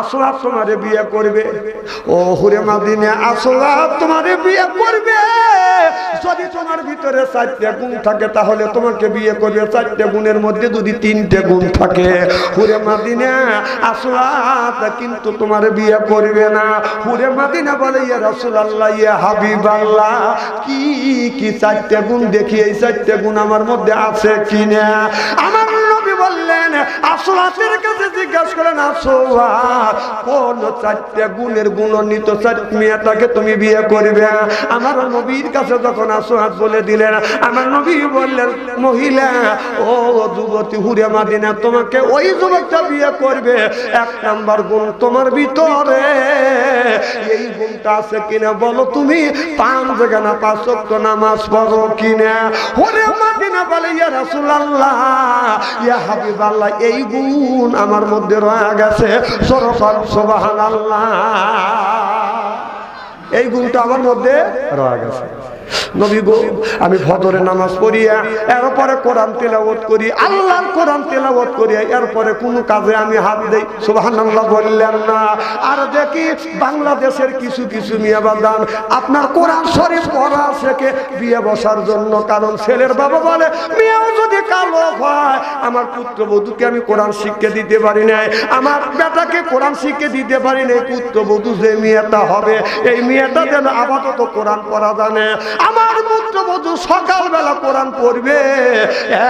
আসলা তোমারে বিয়ে করবে। ও হুরে মাদিনে, আসলা তোমারে বিয়ে করবে। যদি তোমার ভিতরে চারটে গুণ থাকে, তাহলে তোমাকে বিয়ে করবে। চারটে গুণের মধ্যে যদি তিনটে গুণ থাকে, হুরে মাদিনে, আসলা কিন্তু তোমার বিয়ে করবে না। হুরে মাদিনা বলে, ইয়া রাসূলুল্লাহ, ইয়া হাবিবাল্লাহ, কি কি চারটে গুণ দেখি, এই চারটে গুণ আমার মধ্যে আছে কিনা? আমার নবী বললেন আসলাতের কাছে জিজ্ঞাসা করেন কোন চারটে গুণের গুণান্বিত চার মেয়েটাকে তুমি বিয়ে করবে? আমার নবীর কাছে যখন বলে দিলেন, আমার নবী বললেন, মহিলা, ও যুবতী হুরে মাদিনা, তোমাকে ওই যুবকটা বিয়ে করবে। এক নাম্বার গুণ তোমার ভিতরে। এই গুণটা আছে কিনা বলো তুমি? পাঁচ জায়গা না, পাঁচ নামাজ পড়ো কিনা? ওরে মাদিনা বলে, ইয়া রাসূলুল্লাহ, ইয়া এই গুণ আমার মধ্যে রয়ে গেছে। এই গুণটা আমার মধ্যে রয়ে গেছে। নবী গো, আমি ফজরের নামাজ পড়িয়া, এরপরে কোরআন তেলাওয়াত করি, আল্লাহর কোরআন তেলাওয়াত করিয়া, এরপরে কোন কাজে আমি হাত দেই। সুবহানাল্লাহ বললেন না। আর দেখি বাংলাদেশের কিছু কিছু মিয়া বাদান আপনার কোরআন শরীফ পড়া শেখে বিয়ে বসার জন্য, কারণ ছেলের বাবা বলে, মেয়েও যদি কালো হয়, আমার পুত্রবধূকে আমি কোরআন শিক্ষা দিতে পারি নাই। আমার বেটাকে কোরআন শিক্ষা দিতে পারি নাই, পুত্রবধূ যে মেয়েটা হবে, এই মেয়েটা যেন আপাতত কোরআন পড়া জানে। আমার পুত্রবধূ সকালবেলা কোরআন পড়বে।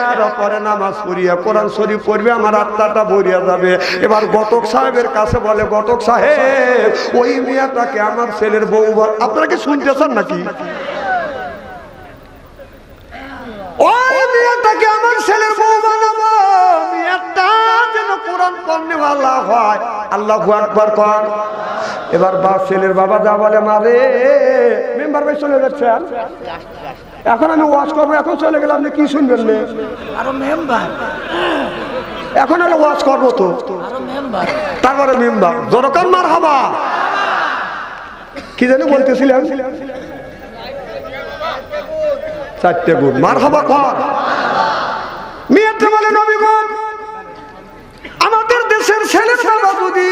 এর পরে নামাজ পড়িয়া কোরআন শরীফ পড়বে, আমার আত্মাটা ভরিয়া যাবে। এবার গতক সাহেবের কাছে বলে, গতক সাহেব, ওই মেয়েটাকে আমার ছেলের বউ আপনারা কি শুনতেছেন নাকি? ওই মেয়েটাকে আমার ছেলের বউ বানাবো। মেয়েটা যেন কোরআন পড়নেওয়ালা হয়। আল্লাহ আকবার কর। এবার বা ছেলের বাবা যা বলে মারে মেম্বার ভাই চলে যাচ্ছেন এখন আমি ওয়াশ করব এখন চলে গেলে আপনি কি শুনবেন নে? আরও মেম্বার। এখন আমি ওয়াশ করব তো। তারপরে মেম্বার। জনকান মার হবা কি জানি বলতেছিলাম চারটে গুণ। মার হবা কর। মেয়েটা বলে নবীগণ আমাদের দেশের ছেলে ছেলে যদি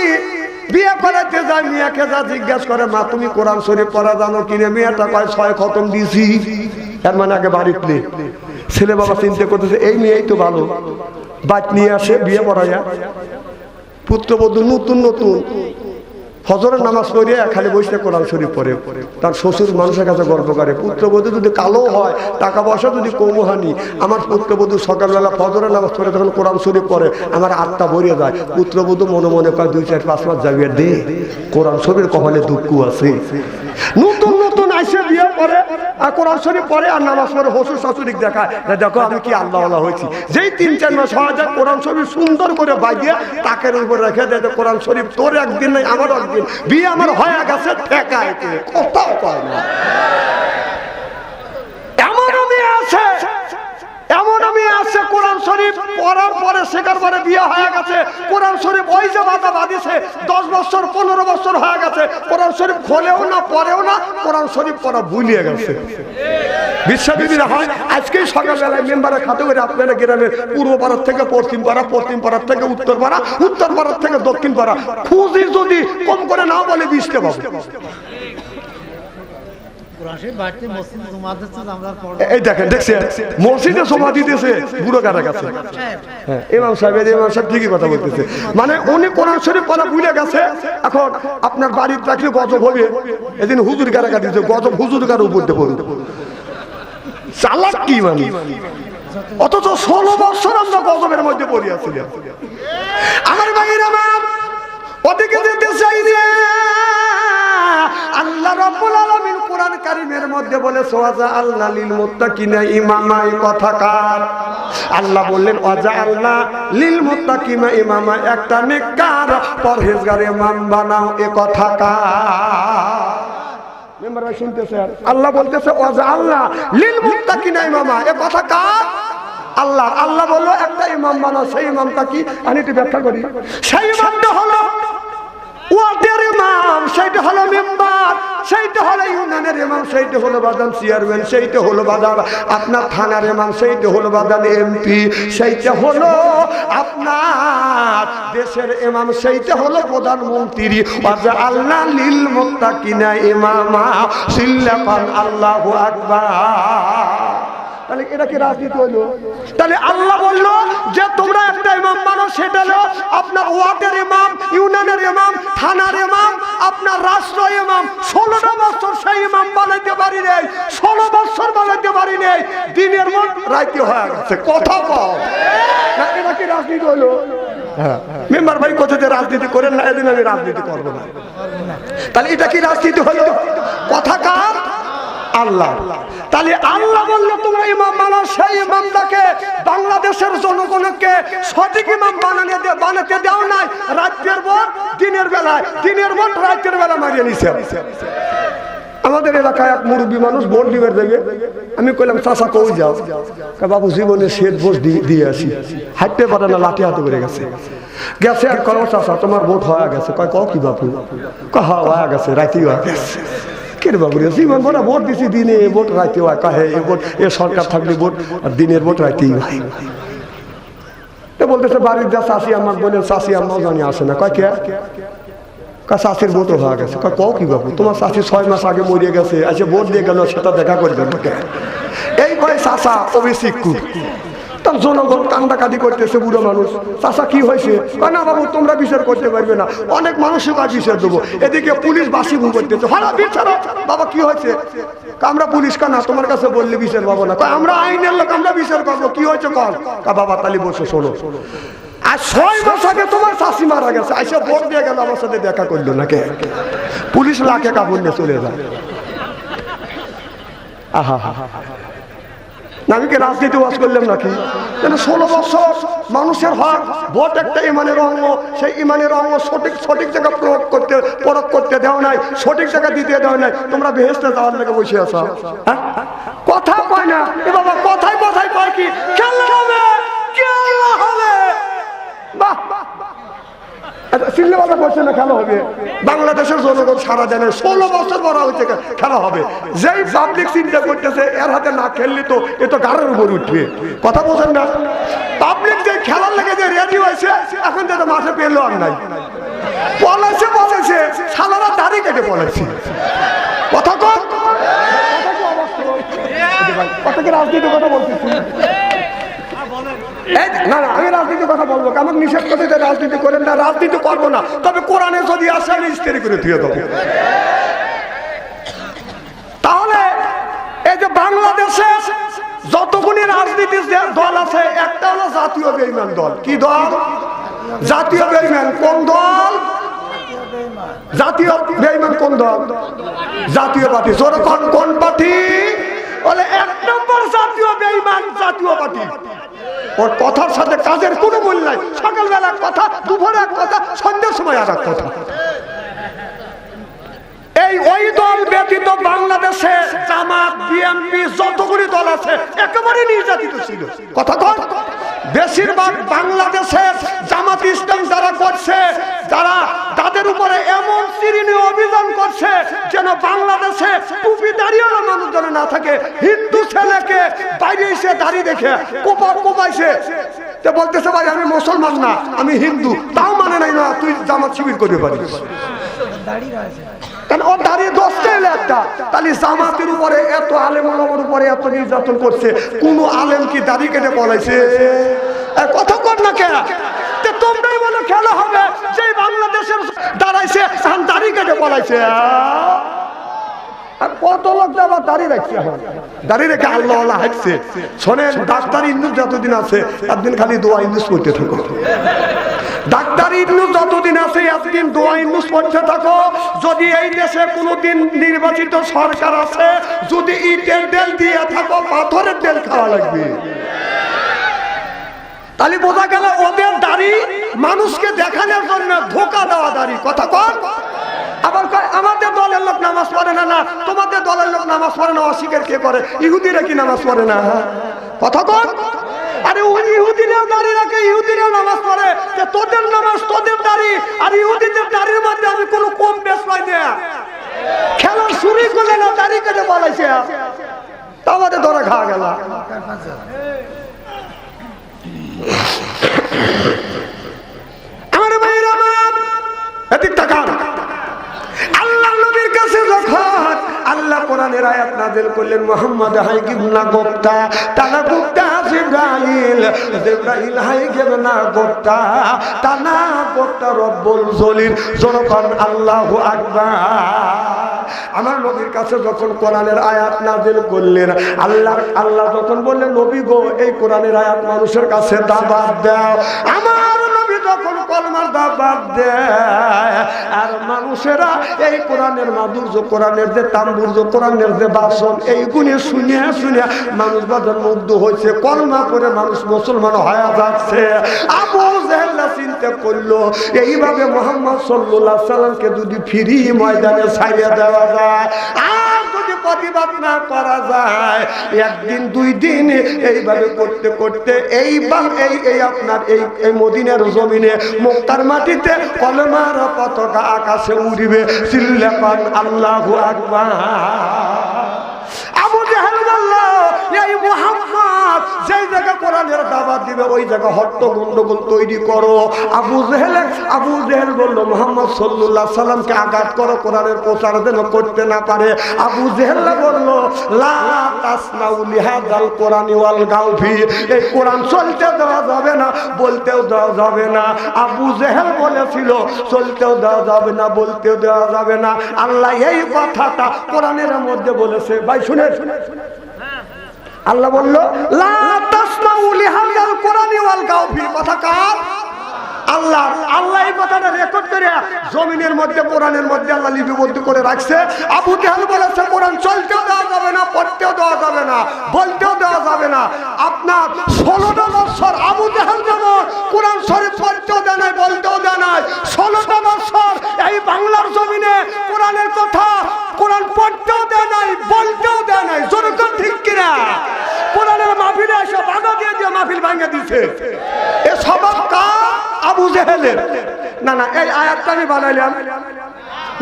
বিয়ে করাতে যায়, মিয়াকে যা জিজ্ঞাসা করে, মা, তুমি কোরআন শরীফ পড়া জানো কিনে মেয়েটা কয়, ছয় খতম দিছি। এর মানে আগে বাড়িতে ছেলে বাবা চিন্তা করতেছে, এই মেয়েই তো ভালো। বাট নিয়ে আসে, বিয়ে পড়াইয়া। পুত্রবধূ নতুন নতুন। ফজরের নামাজ পড়িয়া খালি বসে কোরআন শরীফ পড়ে। তার শ্বশুর মানুষের কাছে গর্ব করে, পুত্রবধূ যদি কালো হয়, টাকা পয়সা যদি কমহানি আমার পুত্রবধূ সকালবেলা ফজরের নামাজ পড়ে তখন কোরআন শরীফ পড়ে, আমার আত্মা ভরিয়ে যায়। পুত্রবধূ মনে মনে কয়, দুই, চার, পাঁচ মাস জাগিয়ে দে, কোরআন শরীর কপালে দুঃখ আছে। নতুন নতুন আইসে বিয়ে করে আর কোরআন শরীফ পরে আর নামাজ পরে হসুর শাশুড়িকে দেখায়। দেখো আমি কি আল্লাহ আল্লাহ হয়েছি। যেই তিন, চার মাস হওয়া যায়, কোরআন শরীফ সুন্দর করে বাজিয়ে তাকের উপর রেখে দেয় কোরআন শরীফ তোর একদিন নাই আমার একদিন। বিয়ে আমার হয়ে গেছে, ঠেকায় কে কোথাও পায় না। এমন আমি আছে, কোরআন শরীফ পড়ার পরে শেখার পরে বিয়ে হয়ে গেছে। কোরআন শরীফ ওই যে বাধা বাঁধিছে, দশ বছর, পনেরো বছর হয়ে গেছে। কোরআন শরীফ খোলেও না, পড়েও না, কোরআন শরীফ পড়া ভুলিয়ে গেছে। বিশ্ববিদ্যালয় হয়, আজকেই সকালবেলায় মেম্বারের খাতে করে আপনারা গ্রামের পূর্ব পাড়ার থেকে পশ্চিম পাড়া, পশ্চিম পাড়ার থেকে উত্তর পাড়া, উত্তর পাড়ার থেকে দক্ষিণ পাড়া। খুঁজি যদি কম করে না বলে বিশটা পাবো রাশি বাড়তি মসজিদ জমা দিচ্ছে আমরা পড়ব এই দেখেন দেখছেন? মসজিদে সভা দিতেছে বুড়ো কাটা কাছে। ইমাম সাহেব ইমাম সাহেব ঠিকই কথা বলতেছে। মানে উনি কোরআন শরীফ পড়া ভুলে গেছে এখন আপনার বাড়ির থাকলে গজব হবে। এদিন হুজুর কারা কাটিছে গজব হুজুর কার উপর দিয়ে পড়বে। চালাক কি মানে অথচ ষোলো বছর আমরা গজবের মধ্যে পড়িয়াছিলাম আমার আমার ওদিকে যেতে চাই মধ্যে বলে, সোয়াজা আল্লাহ লিল মুত্তাকিনা ইমামা এই কথাকার আল্লাহ বললেন, ওয়াজা আল্লাহ লিল মুত্তাকিনা ইমামা একটা নেককার পরহেজগার ইমাম বানাও, এ কথাকার মেম্বার ভাই শুনতেছে আল্লাহ বলতেছে, ওয়াজা আল্লাহ লিল মুত্তাকিনা ইমামা এ কথা কার? আল্লাহ আল্লাহ বলল, একটা ইমাম বানাও, সেই ইমামটা কি? আমি একটু ব্যাখ্যা করি। সেই ইমামটা হলো ওয়াদের ইমাম, সেইটা হলো মেম্বার, সেইটা হলো ইউনিয়নের ইমাম, সেইটা হলো বাদান চেয়ারম্যান, সেইটা হলো বাদান আপনার থানার ইমাম, সেইটা হলো বাদান এমপি, সেইটা হলো আপনার দেশের ইমাম, সেইটা হলো প্রধানমন্ত্রী। আল্লাহ লিল মুত্তাকিনা ইমামা সিল্লাকান আল্লাহু আকবার। তাহলে এটা কি রাজনীতি হলো? তাহলে আল্লাহ বলল যে একটা ইমাম মানো সেটা হলো আপনার ওয়ার্ডের ইমাম ইউনিয়নের ইমাম থানার ইমাম আপনার রাষ্ট্র ইমাম। ষোলোটা বছর সেই ইমাম বানাইতে পারি নেই ষোলো বছর বানাইতে পারি নেই। দিনের মন রাইতে হয়ে গেছে কথা কও। না, এটা কি রাজনীতি হলো? মেম্বার ভাই কোথায় যে রাজনীতি করেন না এদিন আমি রাজনীতি করব না। তাহলে এটা কি রাজনীতি হলো? কথা কার? তোমরা বাংলাদেশের সঠিক নাই। রাত্রের দিনের বেলায়, দিনের বেলা মারিয়ে নিছে। আমাদের এলাকায় এক মুরব্বী মানুষ ভোট দিবে দেবে আমি কইলাম চাষা কই যাও? বাবু, জীবনে শেষ দি- দিয়ে আসি। হাঁটতে পারে না, লাঠি হাতে করে গেছে। গেছে আর কয় চাষা তোমার ভোট হয়ে গেছে। কয়, ক কি বাপু? কয় হ্যাঁ হয়ে গেছে, রাতেই হয়ে গেছে। কেরে বাবু রে ভরা ভোট দিছি, দিনে ভোট রাতে হয়, কহে এ ভোট, এ সরকার থাকলে ভোট, আর দিনের ভোট রাতেই হয়। বলতেছে, বাড়ির যা চাষি আমার বোনের চাষি আমাও জানি আসে না। কয় কে? কা শাশির ভোট হয়ে গেছে। কও কি বাবু? তোমার শাশি ছয় মাস আগে মরিয়ে গেছে আচ্ছা ভোট দিয়ে গেল, সেটা দেখা করবে এই কয় চাষা অভিষিক্কু তার জনগণ কান্দাকাটি করতেছে বুড়ো মানুষ। চাষা কি হয়েছে? না বাবু, তোমরা বিচার করতে পারবে না। অনেক মানুষের কাজ বিচার দেবো। এদিকে পুলিশ বাসি ভু করতেছে। হ্যাঁ বিচার। বাবা, কি হয়েছে? আমরা পুলিশ কানা তোমার কাছে বললে বিচার পাবো না। আমরা আইনের লোক, আমরা বিচার করব কি হয়েছে কল? বাবা, তালি বসে, শোনো। আর ছয় মাস আগে তোমার শাশি মারা গেছে। আইসা ভোট দিয়ে গেল, আমার সাথে দেখা করল না কে? পুলিশ লাখে কাপড় নিয়ে চলে যায়। আহা হা না আমি কি রাজনীতি ওয়াজ করলাম নাকি? ষোলো বছর মানুষের হক, ভোট একটা ইমানের অঙ্গ, সেই ইমানের অঙ্গ সঠিক সঠিক জায়গা প্রয়োগ করতে প্রয়োগ করতে দেওয়া নাই, সঠিক জায়গা দিতে দেওয়া নাই। তোমরা বেহেস্তে যাওয়ার লেগে বসে আছো। হ্যাঁ? কথা কয় না। এ বাবা, কথায় কথায় কয় কি? খেলা হবে বাহ না খেলা হবে। বাংলাদেশের জনগণ সারা জানে ষোলো বছর বড় হয়েছে খেলা হবে। যেই পাবলিক চিন্তা করতেছে এর হাতে না খেললে তো এ তো গাড়ের উপর উঠবে। কথা বোঝেন না? পাবলিক যে খেলার লেগে যে রেডি হয়েছে এখন তো মাঠে পেল আর নাই। পলাইছে পলাইছে সালারা দাড়ি কেটে পলাইছে কথা কম কথা কি রাজনীতির কথা বলতেছি না না, আমি রাজনীতির কথা বলব? আমাকে নিষেধ করতে যে রাজনীতি করেন না, রাজনীতি করব না। তবে কোরআনে যদি আসে, আমি ইস্তেরি করে ধুয়ে দেবো। তাহলে এই যে বাংলাদেশে যতগুলি রাজনীতির দল আছে, একটা হলো জাতীয় বেইমান দল। কি দল? জাতীয় বেইমান। কোন দল? জাতীয় বেইমান কোন দল? জাতীয় পার্টি কোন কোন পার্টি? বলে, এক নম্বর জাতীয় বেইমান জাতীয় পার্টি ওর কথার সাথে কাজের কোনো মূল নাই। সকালবেলা কথা, দুপুরে এক কথা, সন্ধ্যের সময় আর এক কথা। এই ওই দল ব্যতীত বাংলাদেশে, জামাত বিএনপি যতগুলি দল আছে, একেবারে নির্যাতিত ছিল। কথা কন? বেশিরভাগ বাংলাদেশের জামাত ইসলাম যারা করছে, যারা তাদের উপরে এমন চিরিনি অভিযান করছে, যেন বাংলাদেশে টুপি দাঁড়িয়ে মানুষ যেন না থাকে। হিন্দু ছেলেকে বাইরে এসে দাঁড়িয়ে দেখে, কোপা কোপাইছে বলতেছে, ভাই, আমি মুসলমান না, আমি হিন্দু। তাও মানে নাই না, তুই জামাত শিবির করতে পারিস। দাঁড়িয়ে কারণ ও দাঁড়িয়ে দশটা এলো একটা। তাহলে জামাতের উপরে এত আলেম ওলামার উপরে এত নির্যাতন করছে কোন আলেম কি দাড়ি কেটে পলাইছে? এ, কথা কর না কেন তোমরাই বলো খেলা হবে। যে বাংলাদেশের দাঁড়াইছে এখন দাড়ি কেটে পলাইছে। আ? আর কত লোক আবার দাঁড়িয়ে রাখছে এখন? দাঁড়িয়ে রেখে আল্লাহ আল্লাহ হাঁটছে। শোনেন, ডাক্তার যতদিন আছে, একদিন খালি দোয়া ইন্দুস করতে থাকো। ডাক্তার ইন্দুস যতদিন আছে, একদিন দোয়া থাকো। যদি এই দেশে নির্বাচিত সরকার আছে, যদি ইটের তেল দিয়ে থাকো, পাথরের তেল খাওয়া লাগবে। তাহলে বোঝা গেল ওদের দাড়ি মানুষকে দেখানোর জন্য ধোকা দেওয়া দাড়ি। কথা কর আবার কয়, আমাদের দলের লোক নামাজ পড়ে না না। তোমাদের দলের লোক নামাজ পড়ে না, অস্বীকার কে করে? ইহুদিরা কি নামাজ পড়ে না? কথা কর আরে ইহুদিরাও দাঁড়িয়ে রাখে ইহুদিরাও নামাজ পড়ে। যে তোদের নামাজ তোদের দাড়ি, আর ইহুদিদের দাড়ির মধ্যে আমি কোনো কম বেশ পাই না। খেলা শুরু করলে না দাড়ি কেটে বলাইছে তা আমাদের ধরা খাওয়া গেল। আমার ভাইয়ের আমার এদিক তাকান আল্লাহ নবীর আল্লাহ আয়াত করলেন হাই গোপ্তা তানা গোপ্তা হাই গিবনা গোপ্তা তানা গোপ্তা আমার নবীর কাছে যখন কোরআনের আয়াত নাযিল করলেন আল্লাহ আল্লাহ যখন বললেন, নবী গো, এই কোরআনের আয়াত মানুষের কাছে দাবাত দাও। আমার এই শুনে শুনে মানুষ করে মানুষ মুসলমান এইভাবে মোহাম্মদ সাল্লাহ সাল্লামকে যদি ফিরি ময়দানে ছাড়িয়ে দেওয়া যায়, আর প্রতিবাদ না করা যায়। একদিন, দুই দিন এইভাবে করতে করতে এই বাং এই এই আপনার এই এই মদিনের জমিনে মুক্তার মাটিতে কলমার পতাকা আকাশে উড়িবে। চিল্লাপান আল্লাহু আকবার। আবু জাহেল আল্লাহ এই মুহাম্মদ যেই জায়গা কোরআনের দাওয়াত দিবে, ওই জায়গা হট্ট গন্ডগোল তৈরি করো। আবু জেহেল আবু জেহেল বলল, মোহাম্মদ সাল্লাল্লাহু সাল্লামকে আঘাত করো, কোরআনের প্রচার যেন করতে না পারে। আবু জেহেল বলল দেওয়া যাবে না, বলতেও দেওয়া যাবে না। আবু জেহেল বলেছিল, চলতেও দেওয়া যাবে না, বলতেও দেওয়া যাবে না। আল্লাহ এই কথাটা কোরআনের মধ্যে বলেছে। ভাই শুনে শুনে শুনে আল্লাহ বলল কথা আল্লাহ আল্লাহ কথাটা রেকর্ড করে জমিনের মধ্যে মধ্যে আল্লাহ করে রাখছে। আবু বলেছে চলতেও দেওয়া যাবে না দেওয়া যাবে না, বলতেও দেওয়া যাবে না। আপনার আবু কোরআন নাই, বলতেও নাই এই বাংলার জমিনে কোরআনের কথা কোরআন পড়তেও দেয় নাই, বলতেও দেয় নাই জনগণ ঠিক কিনা কোরআনের মাহফিলে এসে বাধা দিয়ে দিয়ে মাহফিল ভাঙে দিছে এ সবাব কার আবু জেহেলের। না না, এই আয়াতটা আমি বানাইলাম।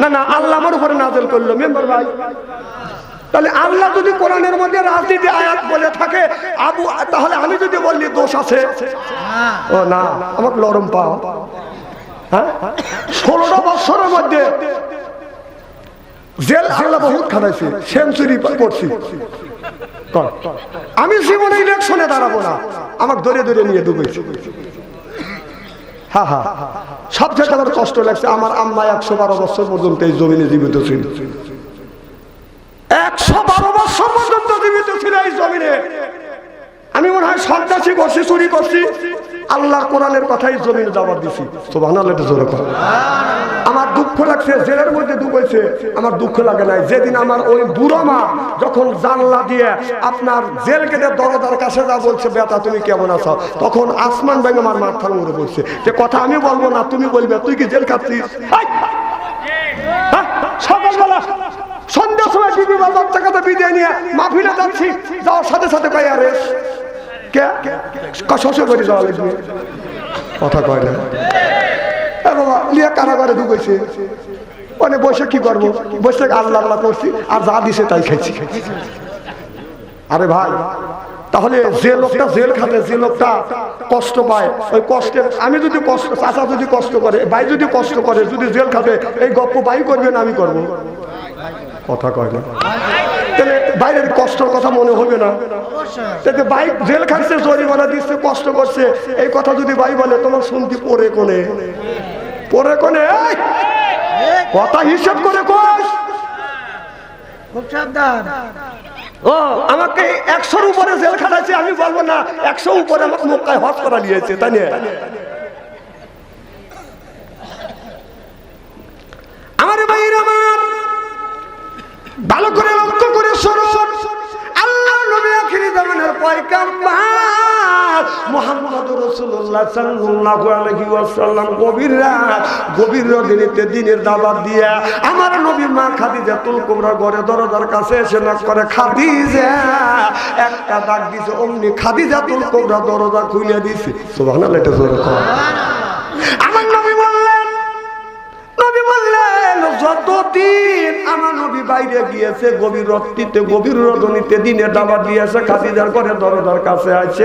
না না, আল্লাহ আমার উপরে নাজল করল। মেম্বার ভাই, তাহলে আল্লাহ যদি কোরআনের মধ্যে রাজনীতি আয়াত বলে থাকে, আবু, তাহলে আমি যদি বললি দোষ আছে? ও না, আমাকে নরম পাও। হ্যাঁ? ষোলোটা বছরের মধ্যে জেল আল্লাহ বহুত খাটাইছে, সেঞ্চুরি করছি। আমি জীবনে ইলেকশনে দাঁড়াবো না। আমাকে ধরে ধরে নিয়ে আমার কষ্ট লাগছে, আমার আম্মা একশো বারো বছর পর্যন্ত এই জীবিত একশো বারো বছর পর্যন্ত জীবিত এই আমি মনে হয় চুরি করছি আল্লাহর কোরআনের কথাই জমিনে জবাব দিছি। তো বানালে জোরে আমার দুঃখ লাগছে, জেলের মধ্যে ডুবেছে। আমার দুঃখ লাগে নাই। যেদিন আমার ওই বুড়ো মা যখন জানলা দিয়ে আপনার জেল গেটে দরজার কাছে যা বলছে, বেটা, তুমি কেমন আছো? তখন আসমান ব্যাঙ আমার মাথার মধ্যে বলছে, যে কথা আমি বলব না, তুমি বলবে, তুই কি জেল খাচ্ছিস? সকালবেলা, সন্ধ্যার সময় বিবি বা বাচ্চা কথা বিদায় নিয়ে মাহফিলে যাচ্ছি। যাওয়ার সাথে সাথে কয়, আরে, কে? শ্বশুর বাড়ি যাওয়া লাগবে কথা কয় না। কারাগারে ঢুকেছে। মানে বসে কি করব? বসে আল্লাহ আল্লাহ করছি, আর যা দিছে তাই খাইছি। আরে ভাই, তাহলে যে লোকটা জেল খাটে, যে লোকটা কষ্ট পায়, ওই কষ্টের আমি যদি কষ্ট, চাচা যদি কষ্ট করে, ভাই যদি কষ্ট করে, যদি জেল খাটে, এই গপ্প ভাই করবে না আমি করব? কথা কয় না। তাহলে বাইরের কষ্টের কথা মনে হবে না। তাতে বাইক জেল খাটছে, জরিমানা দিচ্ছে, কষ্ট করছে, এই কথা যদি ভাই বলে, তোমার শুনতে পরে কোনে? পরে কোনে কথা হিসেব করে কোষ খুব সাবধান। ও আমাকে একশোর উপরে জেল খাটাচ্ছে আমি বলব না একশো উপরে আমাকে মক্কায় হজ করা নিয়েছে তাই না? আমার ভাইয়ের আমার ভালো করে লক্ষ্য করে নবী আখিরি জামানের পয়গাম্বার মুহাম্মদ রাসূলুল্লাহ সাল্লাল্লাহু আলাইহি ওয়াসাল্লাম গভীর রাত গভীর রজনীতে দিনের দাওয়াত আমার দিছে, অমনি খাদিজাতুল কুবরা নবী বললেন, যতদিন আমার নবী বাইরে গিয়েছে গভীর গভীর রজনীতে দিনে ডাবা দিয়েছে খাদিজার দরজার কাছে আছে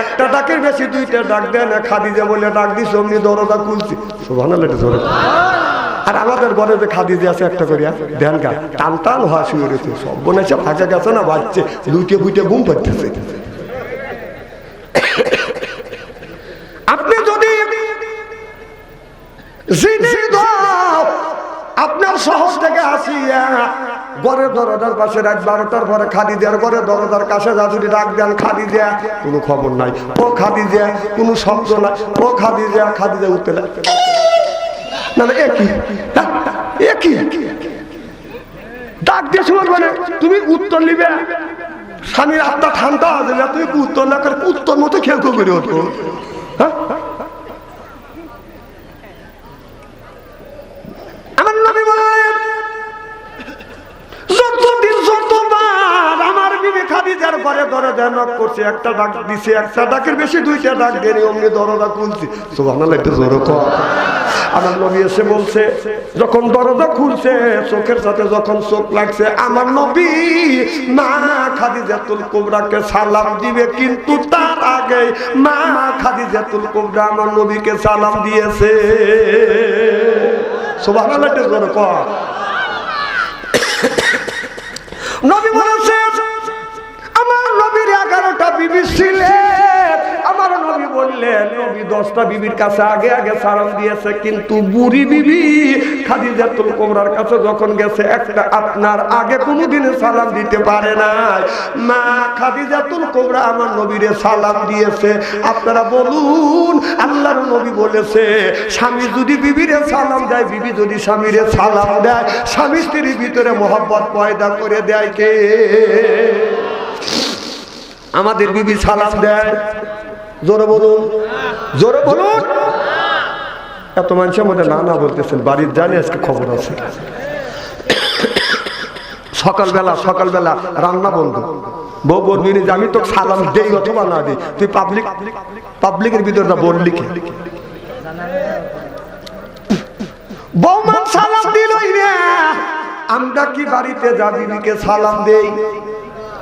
একটা ডাকের বেশি দুইটা ডাক দেয় না খাদিজা বলে ডাক দিস অমনি দরজা খুলছি। আর আমাদের ঘরে যে খাদিজা আছে একটা করিয়া ধ্যান গা টান টান হওয়া শুয়ে রয়েছে সব বোনেছে ফাঁকা গেছে না বাচ্চে লুটে বুটে ঘুম পাচ্ছে আপনি যদি জিনে আপনার শহর থেকে আসিয়া গড়ের দরজার পাশে রাত বারোটার পরে খাদি দেওয়ার ঘরে দরজার কাছে যা যদি রাখ দেন, খাদি দেয়া, কোনো খবর নাই। ও খাদি দেয়া, কোনো শব্দ নাই। ও খাদি দেয়া খাদি দেয়া উঠতে লাগে না একই একই ডাক দিয়ে সময় বলে তুমি উত্তর নিবে। স্বামীর আত্মা ঠান্ডা আছে তুমি উত্তর না করে উত্তর মতো খেয়াল করে হতো হ্যাঁ আমার নবী বলেন যতদিন যতবার আমার বিবি ঘরে দরজা করছে, একটা ডাক দিছে একটা ডাকের বেশি দুইটা ডাক দেরি, অমনি দরজা খুলছি। সুবহানাল্লাহ, একটু জোরে আমার নবী এসে বলছে, যখন দরজা খুলছে, চোখের সাথে যখন চোখ লাগছে, আমার নবী মা খাদিজাতুল কুবরাকে সালাম দিবে, কিন্তু তার আগে মা খাদিজাতুল কুবরা আমার নবীকে সালাম দিয়েছে। সুবহানাল্লাহ, একটু জোরে কর দশটা বিবির কাছে আগে আগে সালাম দিয়েছে, কিন্তু বুড়ি বিবি খাদিজাতুল কোমরার কাছে যখন গেছে, একটা আপনার আগে কোনোদিন সালাম দিতে পারে নাই। মা খাদিজাতুল কোমরা আমার নবীরে সালাম দিয়েছে। আপনারা বলুন, আল্লাহর নবী বলেছে, স্বামী যদি বিবিরে সালাম দেয়, বিবি যদি স্বামীরে সালাম দেয়, স্বামী স্ত্রীর ভিতরে মোহাম্মত পয়দা করে দেয় কে? আমাদের বিবি সালাম দেয়। জোরে বলুন। জোরে বলুন। এত মানুষের মধ্যে না না বলতেছেন, বাড়ির জানি আজকে খবর আছে। সকালবেলা সকালবেলা রান্না বন্ধ। বউ বলবি যে আমি তো সালাম দেই অথবা না দিই, তুই পাবলিক পাবলিকের ভিতরে তা বললি কি? বৌমা সালাম দিলই না আমরা কি বাড়িতে যাবিকে সালাম দেই?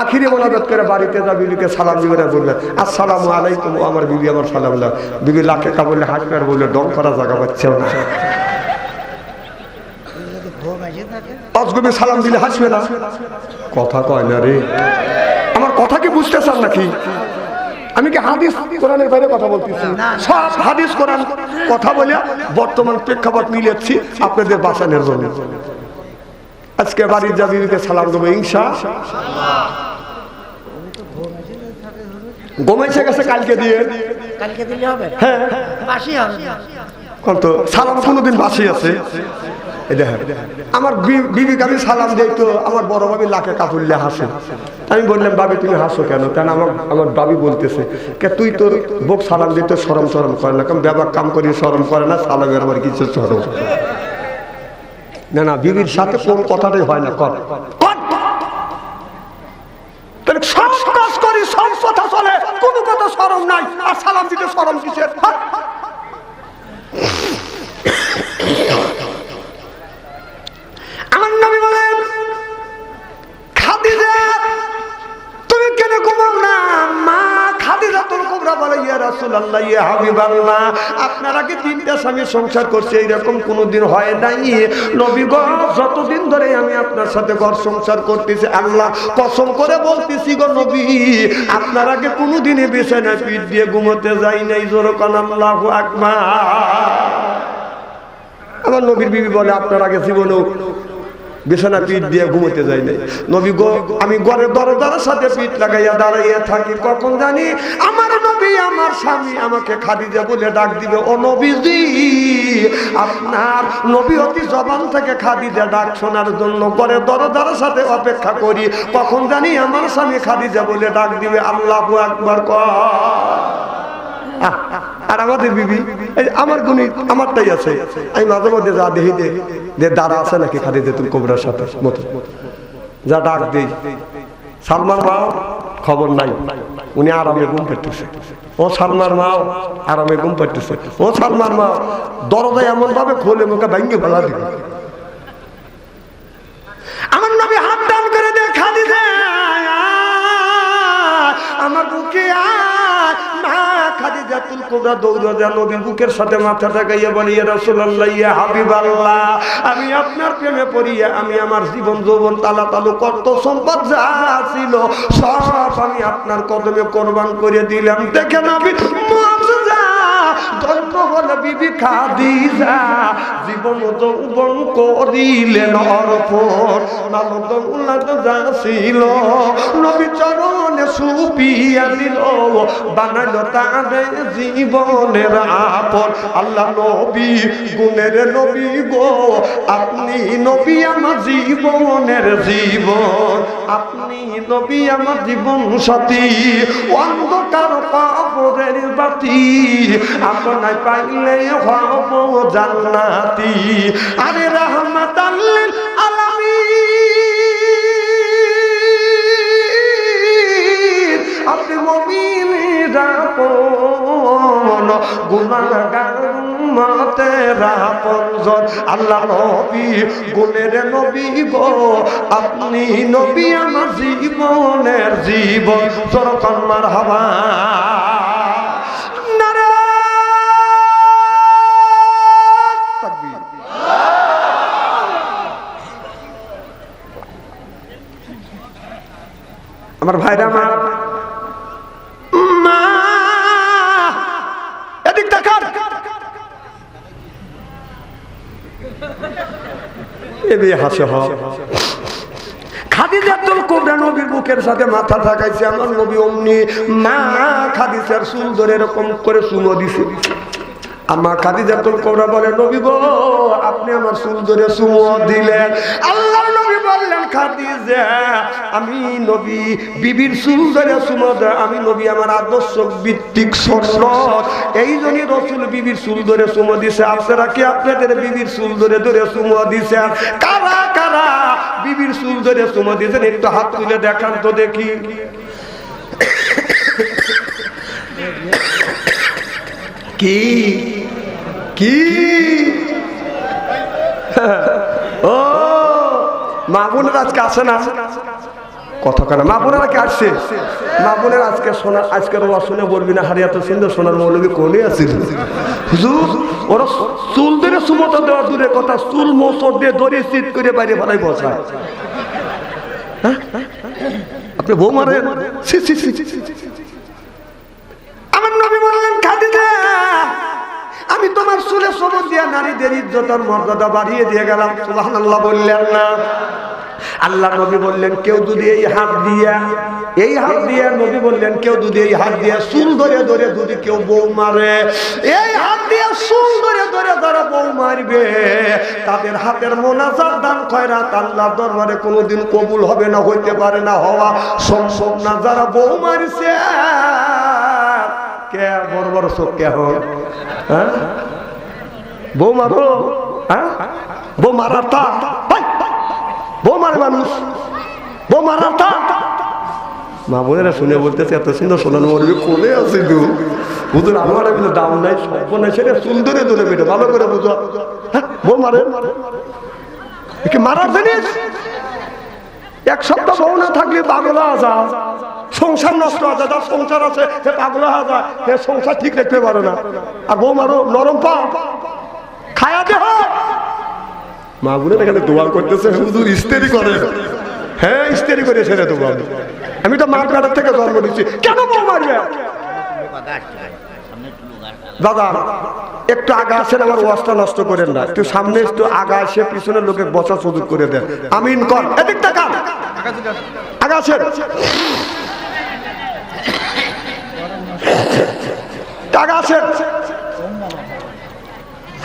আখিরে মোনাজাত করে বাড়িতে যা বিবিকে সালাম দিবে বলবে আসসালামু আলাইকুম আমার বিবি আমার সালাম দাও। বিবি লাখে কা বললে হাঁটবে আর বললে ডং করা জায়গা পাচ্ছে না অজগবি সালাম দিলে হাসবে না। কথা কয় না রে। আমার কথা কি বুঝতে চান নাকি? আমি কি হাদিস কোরআনের বাইরে কথা বলতেছি? সব হাদিস কোরআন। কথা বলে বর্তমান প্রেক্ষাপট মিলেছি আপনাদের বাঁচানোর জন্য। আজকে বাড়ির বিবিকে সালাম দেবো ইংসা গমেছে গেছে কালকে দিয়ে। কালকে দিলে হবে? হ্যাঁ। বাসি হবে। কত? সালাম কোনোদিন বাসি আছে। আমার বি- বিবিকে আমি সালাম দিই তো আমার বড় ভাবি লাখে কাপুরলে হাসে। আমি বললাম বাবি তুমি হাসো কেন? কেন আমার আমার বাবি বলতেছে কে তুই তোর বুক সালাম দিতে সরম সরম করে না। কারণ ব্যাপার কাম করি সরম করে না সালামের আমার কিছু সরম না না বিবির সাথে কোন কথাটাই হয় না কর। কর। সব কাজ করি সব কথা চলে। কোনো কথা সরম নাই। আর সালাম দিতে সরম কিসের? আমার নবী বলেন খাদিজা তুমি কেন ঘুমাও না? মা খাদিজা তোর কোবরা বলে ইয়া রাসূলুল্লাহ ইয়া হাবিবাল্লাহ। আপনারা কি তিনটা স্বামী সংসার করছে? এইরকম কোনোদিন হয় নাই। নবী গো, যতদিন ধরে আমি আপনার সাথে ঘর সংসার করতেছি, আল্লাহ কসম করে বলতেছি গো নবী, আপনার আগে কোনোদিনই বিছানা পিঠ দিয়ে ঘুমোতে যাই নাই? জোর কান আকমা আমার নবীর বিবি বলে, আপনার আগে জীবনেও বিছানা পিঠ দিয়ে ঘুমোতে যাই নাই। নবী গো, আমি ঘরের দরজার সাথে পিঠ লাগাইয়া দাঁড়াইয়া থাকি, কখন জানি আমার নবী, আমার স্বামী আমাকে খাদিজা বলে ডাক দিবে, ও নবীজি, আপনার নবী অতি জবান থেকে খাদিজা ডাক শোনার জন্য করে দরদার সাথে অপেক্ষা করি, কখন জানি আমার স্বামী খাদিজা বলে ডাক দিবে, আল্লাহ একবার কর। আর আমাদের বিবি আমার গুণী, আমারটাই আছে। আমি মাঝে মধ্যে যা দেখি দে দাঁড়া আছে নাকি খাদি দে তুমি কোবরার সাথে, মতো। যা ডাক দিই সালমান মাও খবর নাই। উনি আরামে ঘুম পেতেছে ও সালমার মাও আরামে ঘুম পেতেছে ও সালমার মা দরজা এমন ভাবে খোলে মুখে ভাঙ্গে ফেলা দিবে আমার নবী হাত টান করে দেখা দিছে আমার বুকে মা খাদিজাতুল সাথে মাথা ঠেকাইয়া বলি, ইয়া আমি আপনার প্রেমে পড়িয়া, আমি আমার জীবন যৌবন তালা তালু কত সম্পদ যা ছিল, সব আমি আপনার কদমে কোরবান করে দিলাম। দেখেন আমি হলো বিবি খাদিজা, জীবন যৌবন করিলেন অর্পণ। মালদ উল্লাদ যা ছিল নবী চরণে সুপিয়া দিল, বানাইল তাদের জীবনের আপন। আল্লাহ নবী, গুণের নবী গো, আপনি নবী আমার জীবনের জীবন। আপনি নবী আমার জীবন সাথী, অন্ধকার পাপরের বাতি আপনায় পাইলে হব জান্নাতি। আরে রহমত আলামিন। আপনি মমিনেরা কোন গুনাহগার উম্মতেরা পঞ্জন আল্লাহ নবী, গুণের নবী গো। আপনি নবী আমার জীবনের জীবন। সরকন মার হবা আমার ভাইরা এবে হাসে হ। বুকের সাথে মাথা থাকাইছে আমার নবী অমনি। মা ধরে এরকম করে দিছে। বলে, নবী গো, আপনি আমার চুল ধরে দিলেন। আমি নবী, বিবির চুল ধরে আমি নবী, আমার আদর্শ ভিত্তিক স্বর্ণ। এই জন্যই রসুল বিবির ধরে চুমো দিছে আপনারা কি আপনাদের বিবির চুল ধরে চুমো দিছেন কারা কারা বিবির ধরে চুমো দিয়েছেন? একটু হাত তুলে দেখান তো দেখি। কি? কি? ও! মা আজকে আসে না? কথা কেন মা বোনেরা আসছে? মা আজকে শোনা আজকের ওয়া শুনে বলবি না হারিয়া তো সিন্ধু সোনার মৌলবী কোনে আছে ওরা চুল ধরে সুমতো দেওয়া দূরে কথা চুল মোসর দিয়ে ধরে শীত করে বাইরে ভালাই বসা। আপনি বউ মারে ছি, ছি, আমি তোমার চুলে সবুজ দিয়া নারীদের ইজ্জতার মর্যাদা বাড়িয়ে দিয়ে গেলাম। সুবহানাল্লাহ বললেন না। আল্লাহ নবী বললেন, কেউ যদি এই হাত দিয়া, এই হাত দিয়ে, নবী বললেন, কেউ যদি এই হাত দিয়ে চুল ধরে ধরে যদি কেউ বউ মারে, এই হাত দিয়ে চুল ধরে ধরে যারা বউ মারবে। তাদের হাতের মোনাজাত দান খয়রাত আল্লাহ দরবারে কোনোদিন কবুল হবে না, হইতে পারে না, হওয়া সম্ভব না। যারা বউ মারছে, কে বড় বড় চোখ কে হন হ্যাঁ? বউ মারো হ্যাঁ? বউ মারার তা বউ মারে মানুষ বউ মারার তা মা বোনেরা শুনে বলতেছে, এত সুন্দর সোনার মরবি কোলে আছে তু বুঝুন আমার এগুলো দাম নাই সব নাই, সেটা ধরে ধরে বেটে, ভালো করে বুঝো। বউ মারে কি মারার জিনিস এক সপ্তাহ বউ না থাকলে পাগল যায়। সংসার নষ্ট হয়ে যায়, যার সংসার আছে সে পাগল যায়, সে সংসার ঠিক রাখতে পারে না। আর বউ মারো, নরম পা খায়া দেহ মা বোনের এখানে দোয়া করতেছে, হুজুর ইস্তেরি করে। হ্যাঁ ইস্তেরি করে ছেড়ে দেবো আমি। তো মাঠ ঘাটের থেকে জন্ম দিচ্ছি কেন বউ মারবে? দাদা একটু আগা আসেন, আমার ওয়াজটা নষ্ট করেন না। একটু সামনে, একটু আগা আসে পিছনের লোকে বসা সুযোগ করে দেন। আমিন কর। এদিক টাকা আগা আসেন। আছে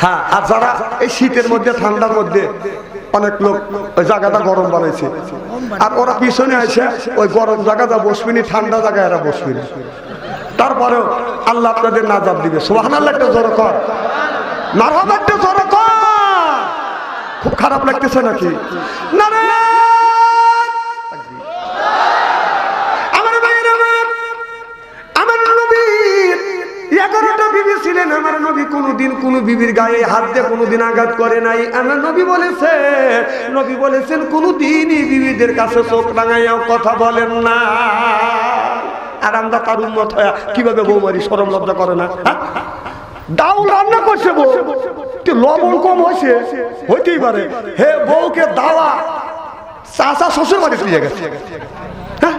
হ্যাঁ আর যারা এই শীতের মধ্যে, ঠান্ডার মধ্যে অনেক লোক ওই জায়গাটা গরম বানাইছে। আর ওরা পিছনে আছে ওই গরম জায়গাটা বসবিনি, ঠান্ডা জায়গায় এরা বসবিনি। তারপরেও আল্লাহ আপনাদের নাজাব দিবে। সোহান আল্লাহ একটা জোর কর। মারহাব, একটা জোর কর। খুব খারাপ লাগতেছে নাকি? না এগারোটা বিবি ছিলেন। আমার নবী কোনোদিন কোন বিবির গায়ে হাত দিয়ে কোনোদিন আঘাত করে নাই। আমার নবী বলেছে, নবী বলেছেন, কোনোদিনই বিবিদের কাছে চোখ রাঙাইয়াও কথা বলেন না। আর আমরা তার উন্মত হয়ে কীভাবে বৌমারি সরম লজ্জা করে না? হ্যাঁ? ডাউল রান্না করছে বউ। লবণ কম হয়েছে। হইতেই পারে। হে বউকে দাওয়া। চাচা শ্বশুর বাড়ি দিয়ে গেছে। হ্যাঁ?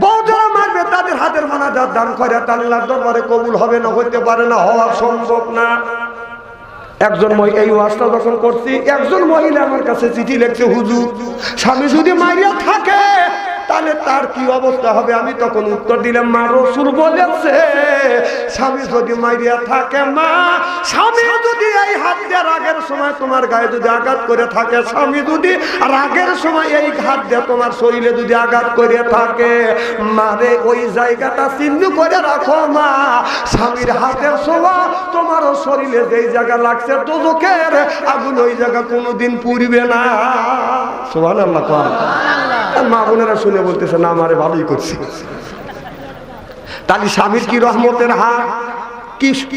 বউ তাদের হাতের মানাজার দান করে, তা আল্লাহর দরবারে কবুল হবে না, হইতে পারে না, হওয়া সম্ভব না। একজন এই ওয়াজটা যখন করছি, একজন মহিলা আমার কাছে চিঠি লিখছে, হুজুর, স্বামী যদি মারিয়া থাকে, তাহলে তার কি অবস্থা হবে? আমি তখন উত্তর দিলাম, মা রসুল বলেছে। স্বামী যদি মারিয়া থাকে মা স্বামী যদি এই হাত দিয়ে রাগের সময় তোমার গায়ে যদি আঘাত করে থাকে স্বামী যদি রাগের সময় এই হাত দিয়ে তোমার শরীরে যদি আঘাত করে থাকে মারে ওই জায়গাটা চিহ্ন করে রাখো মা। স্বামীর হাতের শোভা তোমার শরীরে যেই জায়গা লাগছে তো চোখের আগুন ওই জায়গা কোনোদিন পুড়বে না। সোহান আল্লাহ মা বোনেরা শুনে বলতেছে না আমারে ভালোই করছি। তাহলে স্বামীর কি রহমতের হাত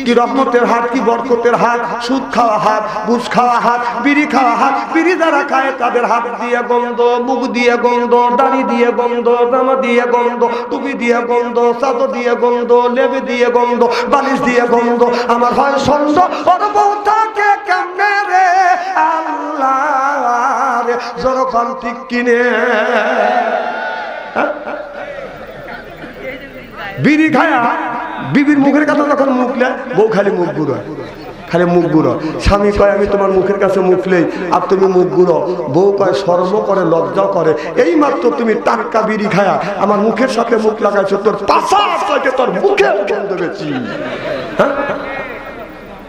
কি রহমতের হাত কি বরকতের হাত সুদ খাওয়া হাত বুঝ খাওয়া হাত বিড়ি খাওয়া হাত বিড়ি যারা খায় তাদের হাত দিয়ে গন্ধ, মুখ দিয়ে গন্ধ, দাড়ি দিয়ে গন্ধ, জামা দিয়ে গন্ধ, টুপি দিয়ে গন্ধ, চাদর দিয়ে গন্ধ লেবে দিয়ে গন্ধ, বালিশ দিয়ে গন্ধ। আমার হয় সন্দ ওর কেমনে রে? আল্লাহ রে ঠিক কিনে। বিড়ি খায়া বিবির মুখের কাছে যখন মুখ মুখলে বউ খালি মুখ গুড়ো, খালি মুখ গুড়ো। স্বামী কয়, আমি তোমার মুখের কাছে মুখলেই আর তুমি মুখ গুড়ো। বউ কয় শর্ম করে, লজ্জা করে। এই মাত্র তুমি টাটকা বিড়ি খায়া আমার মুখের সাথে মুখ লাগাইছো, তোর পাশা তোর মুখে গন্ধ বেশি। হ্যাঁ?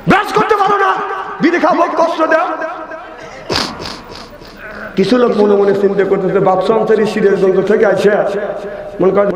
ব্রাশ করতে পারো না। বিড়ি খাব কষ্ট দেও কিছু লোক মনে মনে চিন্তা করতেছে, বাপসা অঞ্চলের সিরিয়াস গন্ধ থেকে আছে মনে করেন